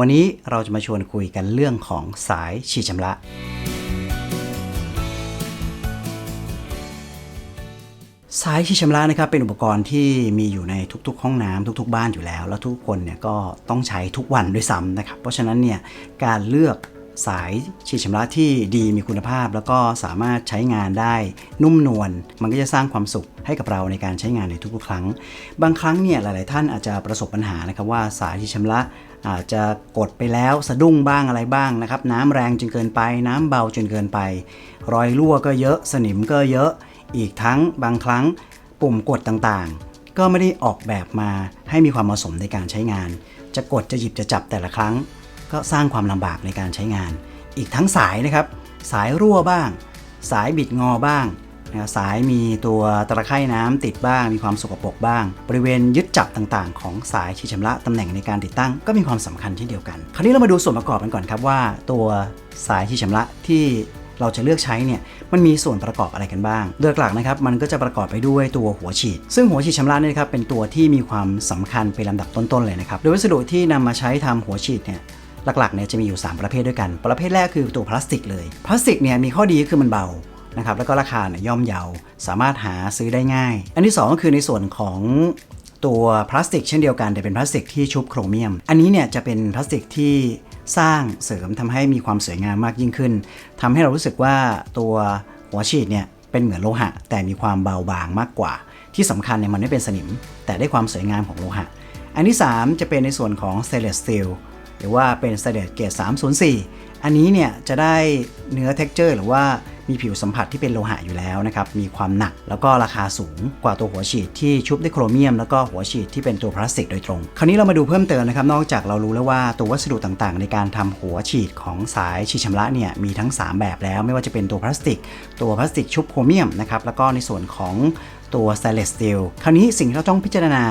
วันนี้เราจะมาชวนคุยกันเรื่องของสายฉีดชำระ สายฉีดชำระนะครับเป็นอุปกรณ์ที่มีอยู่ในทุกๆ ห้องน้ำทุก ๆ บ้านอยู่แล้ว แล้วทุกคนเนี่ยก็ต้องใช้ทุกวันด้วยซ้ำนะครับ เพราะฉะนั้นเนี่ยการเลือก สายฉีดชำระที่ดีมีคุณภาพ แล้วก็สามารถใช้งานได้นุ่มนวลมันก็จะสร้างความสุขให้กับเราในการใช้งานในทุกๆครั้ง บางครั้งเนี่ยหลาย ๆ ท่านอาจจะประสบปัญหานะครับว่าสายฉีดชำระอาจจะกดไปแล้วสะดุ้งบ้างอะไรบ้างนะครับน้ำแรงจนเกินไป น้ำเบาจนเกินไป รอยรั่วก็เยอะสนิมก็เยอะ อีกทั้งบางครั้งปุ่มกดต่างๆ ก็ไม่ได้ออกแบบมาให้มีความเหมาะสมในการใช้งาน จะกดจะหยิบจะจับแต่ละครั้ง ก็สร้างความลำบากในการใช้งาน อีกทั้งสายนะครับ สายรั่วบ้าง สายบิดงอบ้างนะสายมีตัวตะไคร่น้ำติดบ้าง มีความสกปรกบ้าง บริเวณยึดจับต่างๆ ของสายฉีดชำระตำแหน่งในการติดตั้งก็มีความสำคัญเช่นเดียวกัน คราวนี้เรามาดูส่วนประกอบกันก่อนครับว่า ตัวสายฉีดชำระที่เราจะเลือกใช้เนี่ยมันมีส่วนประกอบอะไรกันบ้าง โดยหลักนะครับมันก็จะประกอบไปด้วยตัวหัวฉีด ซึ่งหัวฉีดชำระเนี่ยนะครับเป็นตัวที่มีความสำคัญเป็นลำดับต้นๆเลยนะครับ โดยวัสดุที่นำมาใช้ทำหัวฉีดเนี่ย หลักๆเนี่ยจะมีอยู่ 3 ประเภทด้วยกัน ประเภทแรกคือตัวพลาสติกเลย พลาสติกเนี่ยมีข้อดีก็คือมันเบานะครับแล้วก็ราคาเนี่ยย่อมเยา สามารถหาซื้อได้ง่าย อันที่ 2 ก็คือในส่วนของตัวพลาสติกเช่นเดียวกันแต่เป็นพลาสติกที่ชุบโครเมียม อันนี้เนี่ยจะเป็นพลาสติกที่สร้างเสริมทำให้มีความสวยงามมากยิ่งขึ้นทำให้เรารู้สึกว่าตัวหัวฉีดเนี่ยเป็นเหมือนโลหะ แต่มีความเบาบางมากกว่า ที่สำคัญเนี่ยมันไม่เป็นสนิม แต่ได้ความสวยงามของโลหะ อันที่ 3 จะเป็นในส่วนของ stainless steel หรือว่าเป็น stainless เกรด304 อันนี้เนี่ยจะได้เนื้อ texture หรือว่ามีผิวสัมผัสที่เป็นโลหะอยู่แล้วนะครับ มีความหนักแล้วก็ราคาสูงกว่าตัวหัวฉีดที่ชุบด้วยโครเมียม แล้วก็หัวฉีดที่เป็นตัวพลาสติกโดยตรง คราวนี้เรามาดูเพิ่มเติมนะครับ นอกจากเรารู้แล้วว่าตัววัสดุต่างๆ ในการทำหัวฉีดของสายฉีดชำระเนี่ยมีทั้ง 3 แบบแล้ว ไม่ว่าจะเป็นตัวพลาสติก ตัวพลาสติกชุบโครเมียมนะครับ แล้วก็ในส่วนของตัว stainless steel คราวนี้สิ่งที่เราต้องพิจารณา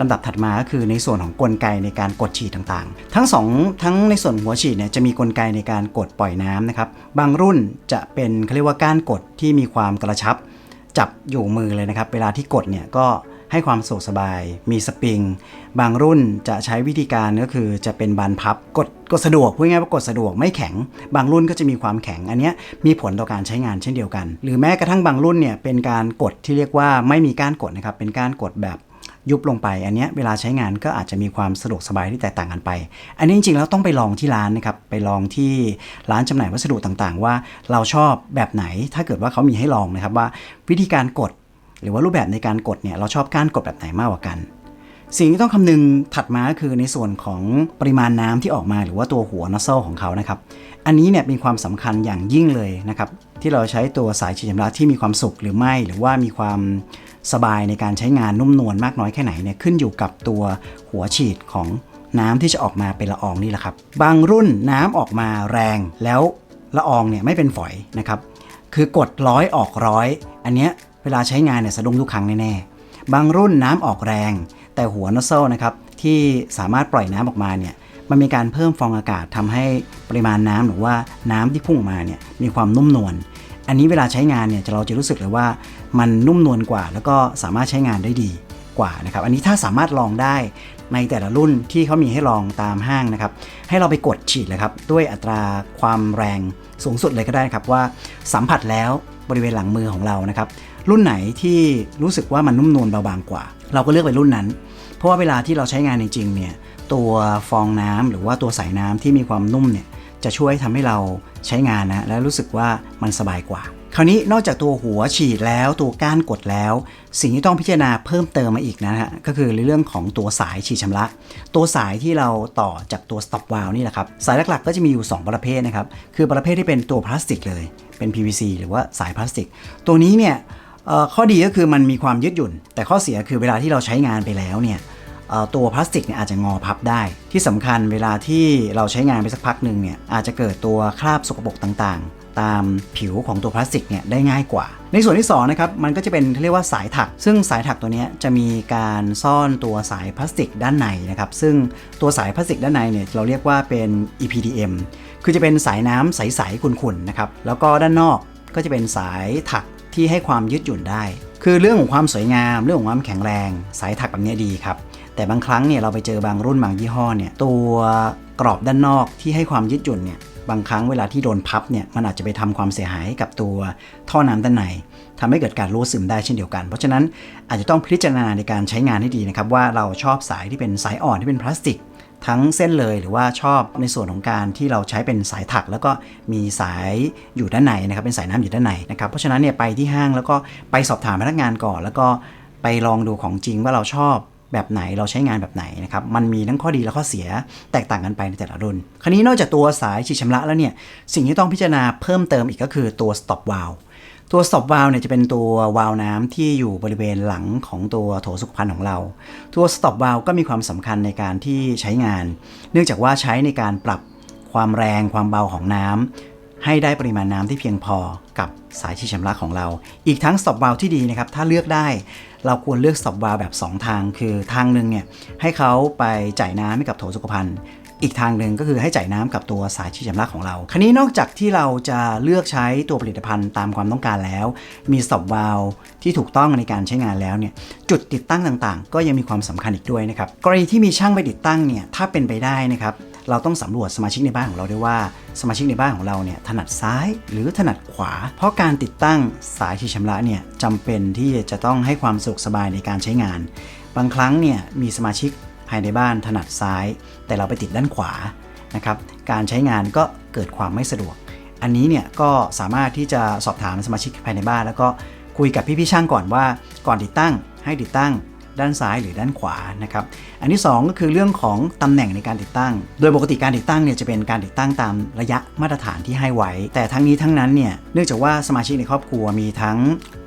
ลำดับถัดมาก็คือในส่วนของกลไกในการกดฉีดต่างๆ ทั้ง 2 ทั้งในส่วนหัวฉีดเนี่ยจะมีกลไกในการกดปล่อยน้ำนะครับ บางรุ่นจะเป็นเขาเรียกว่าก้านกดที่มีความกระชับ จับอยู่มือเลยนะครับ เวลาที่กดเนี่ยก็ให้ความสะดวกสบาย มีสปริง บางรุ่นจะใช้วิธีการก็คือจะเป็นบานพับ กดกดสะดวกพูดง่ายว่ากดสะดวกไม่แข็ง บางรุ่นก็จะมีความแข็ง อันเนี้ยมีผลต่อการใช้งานเช่นเดียวกัน หรือแม้กระทั่งบางรุ่นเนี่ยเป็นการกดที่เรียกว่าไม่มีก้านกดนะครับ เป็นก้านกดแบบ ยุบลงไป อันนี้เวลาใช้งานก็อาจจะมีความสะดวกสบายที่แตกต่างกันไป อันนี้จริงๆแล้วต้องไปลองที่ร้านนะครับไปลองที่ร้านจำหน่ายวัสดุต่างๆ ว่าเราชอบแบบไหนถ้าเกิดว่าเขามีให้ลองนะครับว่าวิธีการกด หรือว่ารูปแบบในการกดเนี่ยเราชอบการกดแบบไหนมากกว่ากันสิ่งที่ต้องคำนึงถัดมาคือในส่วนของปริมาณน้ำที่ออกมาหรือว่าตัวหัวนอสเซลของเขานะครับ อันนี้เนี่ยเป็นความสำคัญอย่างยิ่งเลยนะครับ ที่เราใช้ตัวสายฉีดชำระที่มีความสุขหรือไม่ หรือว่ามีความ สบายในการใช้งานนุ่มนวลมากน้อยแค่ไหนเนี่ยขึ้นอยู่กับตัวหัวฉีดของน้ำที่จะออกมาเป็นละอองนี่แหละครับ บางรุ่นน้ำออกมาแรงแล้วละอองเนี่ยไม่เป็นฝอยนะครับ คือกดร้อยออกร้อย อันเนี้ยเวลาใช้งานเนี่ยสะดุ้งทุกครั้งแน่ๆ บางรุ่นน้ำออกแรง แต่หัวนอสเซลนะครับที่สามารถปล่อยน้ำออกมาเนี่ยมันมีการเพิ่มฟองอากาศทำให้ปริมาณน้ำหรือว่าน้ำที่พุ่งออกมาเนี่ยมีความนุ่มนวล อันนี้เวลาใช้งานเนี่ยเราจะรู้สึกเลยว่ามันนุ่มนวลกว่า แล้วก็สามารถใช้งานได้ดีกว่านะครับ อันนี้ถ้าสามารถลองได้ในแต่ละรุ่นที่เขามีให้ลองตามห้างนะครับ ให้เราไปกดฉีดเลยครับ ด้วยอัตราความแรงสูงสุดเลยก็ได้ครับว่าสัมผัสแล้วบริเวณหลังมือของเรานะครับ รุ่นไหนที่รู้สึกว่ามันนุ่มนวลเบาบางกว่า เราก็เลือกไปรุ่นนั้น เพราะว่าเวลาที่เราใช้งานจริงๆเนี่ยตัวฟองน้ำหรือว่าตัวสายน้ำที่มีความนุ่มเนี่ย จะช่วยทำให้เราใช้งานนะและรู้สึกว่ามันสบายกว่า คราวนี้นอกจากตัวหัวฉีดแล้วตัวก้านกดแล้ว สิ่งที่ต้องพิจารณาเพิ่มเติมมาอีกนะฮะก็คือเรื่องของตัวสายฉีดชำระ ตัวสายที่เราต่อจากตัว stop valve นี่แหละครับสายหลักๆ ก็จะมีอยู่ 2 ประเภทนะครับคือประเภทที่เป็นตัวพลาสติกเลยเป็น PVC หรือว่าสายพลาสติก ตัวนี้เนี่ยข้อดีก็คือมันมีความยืดหยุ่น แต่ข้อเสียคือเวลาที่เราใช้งานไปแล้วเนี่ย ตัวพลาสติกเนี่ยอาจจะงอพับได้ ที่สำคัญเวลาที่เราใช้งานไปสักพักหนึ่งเนี่ยอาจจะเกิดตัวคราบสกปรกต่างๆ ตามผิวของตัวพลาสติกเนี่ยได้ง่ายกว่า ในส่วนที่2นะครับมันก็จะเป็นเรียกว่าสายถัก ซึ่งสายถักตัวนี้จะมีการซ่อนตัวสายพลาสติกด้านในนะครับซึ่งตัวสายพลาสติกด้านในเนี่ยเราเรียกว่าเป็น EPDM คือจะเป็นสายน้ำใสๆขุ่นๆนะครับแล้วก็ด้านนอกก็จะเป็นสายถักที่ให้ความยืดหยุ่นได้ คือเรื่องของความสวยงาม เรื่องของความแข็งแรง สายถักแบบนี้ดีครับ แต่บางครั้งเนี่ยเราไปเจอบางรุ่นบางยี่ห้อเนี่ยตัวกรอบด้านนอกที่ให้ความยืดหยุ่นเนี่ยบางครั้งเวลาที่โดนพับเนี่ยมันอาจจะไปทำความเสียหายกับตัวท่อน้ำด้านในทำให้เกิดการรั่วซึมได้เช่นเดียวกัน เพราะฉะนั้นอาจจะต้องพิจารณาในการใช้งานให้ดีนะครับว่าเราชอบสายที่เป็นสายอ่อนที่เป็นพลาสติก ทั้งเส้นเลยหรือว่าชอบในส่วนของการที่เราใช้เป็นสายถัก แล้วก็มีสายอยู่ด้านในนะครับเป็นสายน้ำอยู่ด้านในนะครับเพราะฉะนั้นเนี่ยไปที่ห้างแล้วก็ไปสอบถามพนักงานก่อน แล้วก็ไปลองดูของจริงว่าเราชอบ แบบไหนเราใช้งานแบบไหนนะครับมันมีทั้งข้อดีและข้อเสียแตกต่างกันไปในแต่ละรุ่น คราวนี้นอกจากตัวสายฉีดชำระแล้วเนี่ยสิ่งที่ต้องพิจารณาเพิ่มเติมอีกก็คือตัว stop valve ตัว stop valve เนี่ยจะเป็นตัววาล์วน้ำที่อยู่บริเวณหลังของตัวโถสุขภัณฑ์ของเรา ตัว stop valve ก็มีความสำคัญในการที่ใช้งาน เนื่องจากว่าใช้ในการปรับความแรงความเบาของน้ำให้ได้ปริมาณน้ำที่เพียงพอ กับสายฉีดชำระของเรา อีกทั้ง stop valve ที่ดีนะครับ ถ้าเลือกได้ เราควรเลือก stop valve แบบ 2 ทาง คือทางหนึ่งเนี่ยให้เขาไปจ่ายน้ำให้กับโถสุขภัณฑ์อีกทางหนึ่งก็คือให้จ่ายน้ำกับตัวสายฉีดชำระของเรา คราวนี้นอกจากที่เราจะเลือกใช้ตัวผลิตภัณฑ์ตามความต้องการแล้ว มีสอปวาลที่ถูกต้องในการใช้งานแล้วเนี่ย จุดติดตั้งต่างๆ ก็ยังมีความสำคัญอีกด้วยนะครับ กรณีที่มีช่างไปติดตั้งเนี่ย ถ้าเป็นไปได้นะครับ เราต้องสำรวจสมาชิกในบ้านของเราด้วยว่า สมาชิกในบ้านของเราเนี่ยถนัดซ้ายหรือถนัดขวา เพราะการติดตั้งสายฉีดชำระเนี่ยจำเป็นที่จะต้องให้ความสะดวกสบายในการใช้งาน บางครั้งเนี่ยมีสมาชิกภายในบ้านถนัดซ้าย แต่เราไปติดด้านขวานะครับการใช้งานก็เกิดความไม่สะดวก อันนี้เนี่ยก็สามารถที่จะสอบถามสมาชิกภายในบ้าน แล้วก็คุยกับพี่ๆช่างก่อนว่าก่อนติดตั้งให้ติดตั้ง ด้านซ้ายหรือด้านขวานะครับ อันที่ 2 ก็คือเรื่องของตำแหน่งในการติดตั้ง โดยปกติการติดตั้งเนี่ยจะเป็นการติดตั้งตามระยะมาตรฐานที่ให้ไว้ แต่ทั้งนี้ทั้งนั้นเนี่ยเนื่องจากว่าสมาชิกในครอบครัวมีทั้ง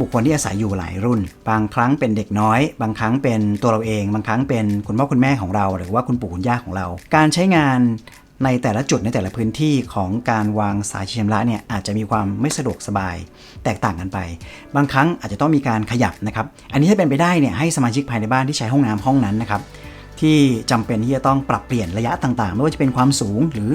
บุคคลที่อาศัยอยู่หลายรุ่น บางครั้งเป็นเด็กน้อย บางครั้งเป็นตัวเราเอง บางครั้งเป็นคุณพ่อคุณแม่ของเรา หรือว่าคุณปู่คุณย่าของเรา การใช้งาน ในแต่ละจุดในแต่ละพื้นที่ของการวางสายชำระเนี่ยอาจจะมีความไม่สะดวกสบายแตกต่างกันไป บางครั้งอาจจะต้องมีการขยับนะครับ อันนี้ถ้าเป็นไปได้เนี่ยให้สมาชิกภายในบ้านที่ใช้ห้องน้ำห้องนั้นนะครับที่จำเป็นที่จะต้องปรับเปลี่ยนระยะต่างๆ ไม่ว่าจะเป็นความสูงหรือ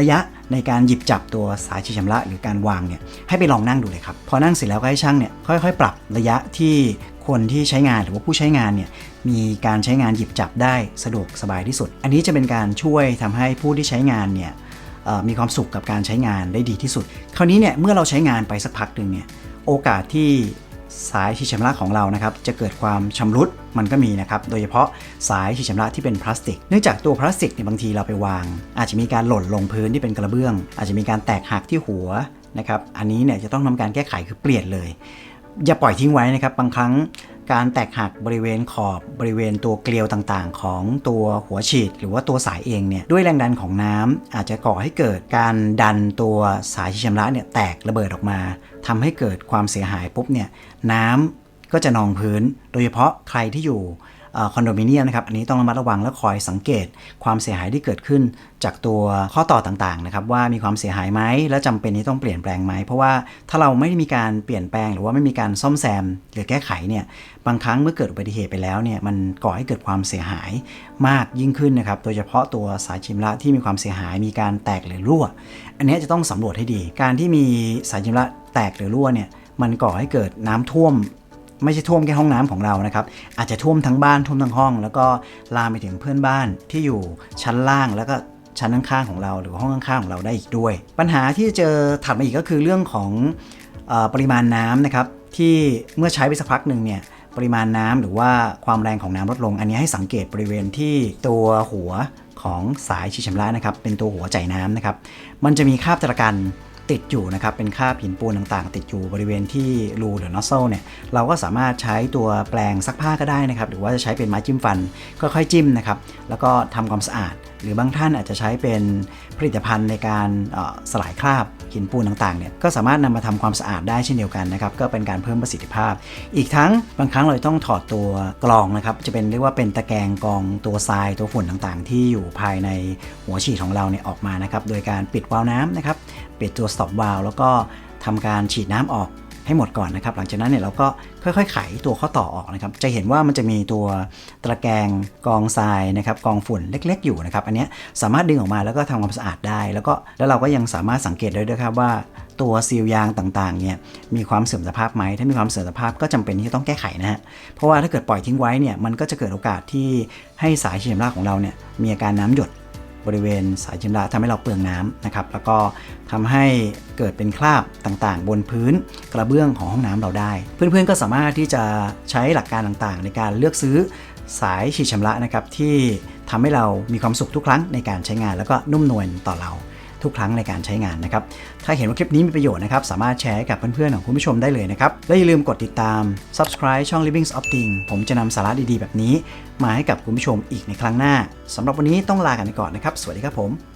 ระยะ ในการหยิบจับตัวสายฉีดชำระ หรือการวางเนี่ยให้ไปลองนั่งดูเลยครับ พอนั่งเสร็จแล้วก็ให้ช่างเนี่ยค่อยๆ ปรับระยะที่คนที่ใช้งานหรือว่าผู้ใช้งานเนี่ยมีการใช้งานหยิบจับได้สะดวกสบายที่สุด อันนี้จะเป็นการช่วยทำให้ผู้ที่ใช้งานเนี่ยมีความสุขกับการใช้งานได้ดีที่สุด คราวนี้เนี่ยเมื่อเราใช้งานไปสักพักหนึ่งเนี่ยโอกาสที่ สายฉีดชำระของเรานะครับจะเกิดความชำรุดมันก็มีนะครับโดยเฉพาะสายฉีดชำระที่เป็นพลาสติก เนื่องจากตัวพลาสติกเนี่ยบางทีเราไปวาง อาจจะมีการหล่นลงพื้นที่เป็นกระเบื้อง อาจจะมีการแตกหักที่หัวนะครับอันนี้เนี่ยจะต้องทำการแก้ไขคือเปลี่ยนเลย อย่าปล่อยทิ้งไว้นะครับบางครั้ง การแตกหักบริเวณขอบบริเวณตัวเกลียวต่างๆ ของตัวหัวฉีด หรือว่าตัวสายเองเนี่ยด้วยแรงดันของน้ำอาจจะก่อให้เกิดการดันตัวสายฉีดชำระเนี่ยแตกระเบิดออกมาทำให้เกิดความเสียหายปุ๊บเนี่ยน้ำก็จะนองพื้น โดยเฉพาะใครที่อยู่ คอนโดมิเนียมนะครับ อันนี้ต้องระมัดระวังและคอยสังเกตความเสียหายที่เกิดขึ้น จากตัวข้อต่อต่างๆนะครับว่ามีความเสียหายไหมและจำเป็นที่ต้องเปลี่ยนแปลงไหม เพราะว่าถ้าเราไม่ได้มีการเปลี่ยนแปลงหรือว่าไม่มีการซ่อมแซม หรือแก้ไขเนี่ยบางครั้งเมื่อเกิดอุบัติเหตุไปแล้วเนี่ยมันก่อให้เกิดความเสียหายมากยิ่งขึ้นนะครับโดยเฉพาะตัวสายชิมระที่มีความเสียหายมีการแตกหรือรั่ว อันนี้จะต้องสำรวจให้ดี การที่มีสายชิมระแตกหรือรั่วเนี่ยมันก่อให้เกิดน้ำท่วม ไม่ใช่ท่วมแค่ห้องน้ำของเรานะครับ อาจจะท่วมทั้งบ้านท่วมทั้งห้อง แล้วก็ลามไปถึงเพื่อนบ้านที่อยู่ชั้นล่างแล้วก็ชั้นข้างๆของเราหรือห้องข้างๆของเราได้อีกด้วย ปัญหาที่เจอถัดมาอีกก็คือเรื่องของอปริมาณน้ำนะครับที่เมื่อใช้ไปสักพักหนึ่งเนี่ยปริมาณน้ำหรือว่าความแรงของน้ำลดลง อันนี้ให้สังเกตบริเวณที่ตัวหัวของสายฉีดชำระนะครับเป็นตัวหัวจ่ายน้ำนะครับมันจะมีคราบตะกัน ติดอยู่นะครับเป็นคราบหินปูนต่างๆ ติดอยู่บริเวณที่รูหรือนอสโซลเนี่ยเราก็สามารถใช้ตัวแปรงซักผ้าก็ได้นะครับหรือว่าจะใช้เป็นไม้จิ้มฟันค่อยๆจิ้มนะครับแล้วก็ทำความสะอาด หรือบางท่านอาจจะใช้เป็นผลิตภัณฑ์ในการสลายคราบหินปูนต่างๆเนี่ยก็สามารถนำมาทำความสะอาดได้เช่นเดียวกันนะครับก็เป็นการเพิ่มประสิทธิภาพ อีกทั้งบางครั้งเราต้องถอดตัวกรองนะครับจะเป็นเรียกว่าเป็นตะแกรงกรองตัวทรายตัวฝุ่นต่างๆ ที่อยู่ภายในหัวฉีดของเราเนี่ยออกมานะครับโดยการปิดวาล์วน้ำนะครับ ปิดตัว stop valve แล้วก็ทำการฉีดน้ำออกให้หมดก่อนนะครับ หลังจากนั้นเนี่ยเราก็ค่อยๆไขตัวข้อต่อออกนะครับ จะเห็นว่ามันจะมีตัวตะแกรงกองทรายนะครับกองฝุ่นเล็กๆอยู่นะครับ อันนี้สามารถดึงออกมาแล้วก็ทำความสะอาดได้ แล้วก็แล้วเราก็ยังสามารถสังเกตได้ด้วยครับว่าตัวซีลยางต่างๆเนี่ยมีความเสื่อมสภาพไหม ถ้ามีความเสื่อมสภาพก็จำเป็นที่จะต้องแก้ไขนะฮะ เพราะว่าถ้าเกิดปล่อยทิ้งไว้เนี่ยมันก็จะเกิดโอกาสที่ให้สายฉีดน้ำรากของเราเนี่ยมีอาการน้ำหยด บริเวณสายชำระทำให้เราเปลืองน้ำนะครับ แล้วก็ทำให้เกิดเป็นคราบต่างๆ บนพื้นกระเบื้องของห้องน้ำเราได้ เพื่อนๆก็สามารถที่จะใช้หลักการต่างๆ ในการเลือกซื้อสายฉีดชำระนะครับที่ทำให้เรามีความสุขทุกครั้งในการใช้งานแล้วก็นุ่มนวลต่อเรา ทุกครั้งในการใช้งานนะครับ ถ้าเห็นว่าคลิปนี้มีประโยชน์นะครับ สามารถแชร์ให้กับเพื่อนๆของคุณผู้ชมได้เลยนะครับ และอย่าลืมกดติดตาม subscribe ช่อง Living of Thing ผมจะนำสาระดีๆ แบบนี้ มาให้กับคุณผู้ชมอีกในครั้งหน้าสำหรับวันนี้ต้องลากันไปก่อนนะครับ สวัสดีครับผม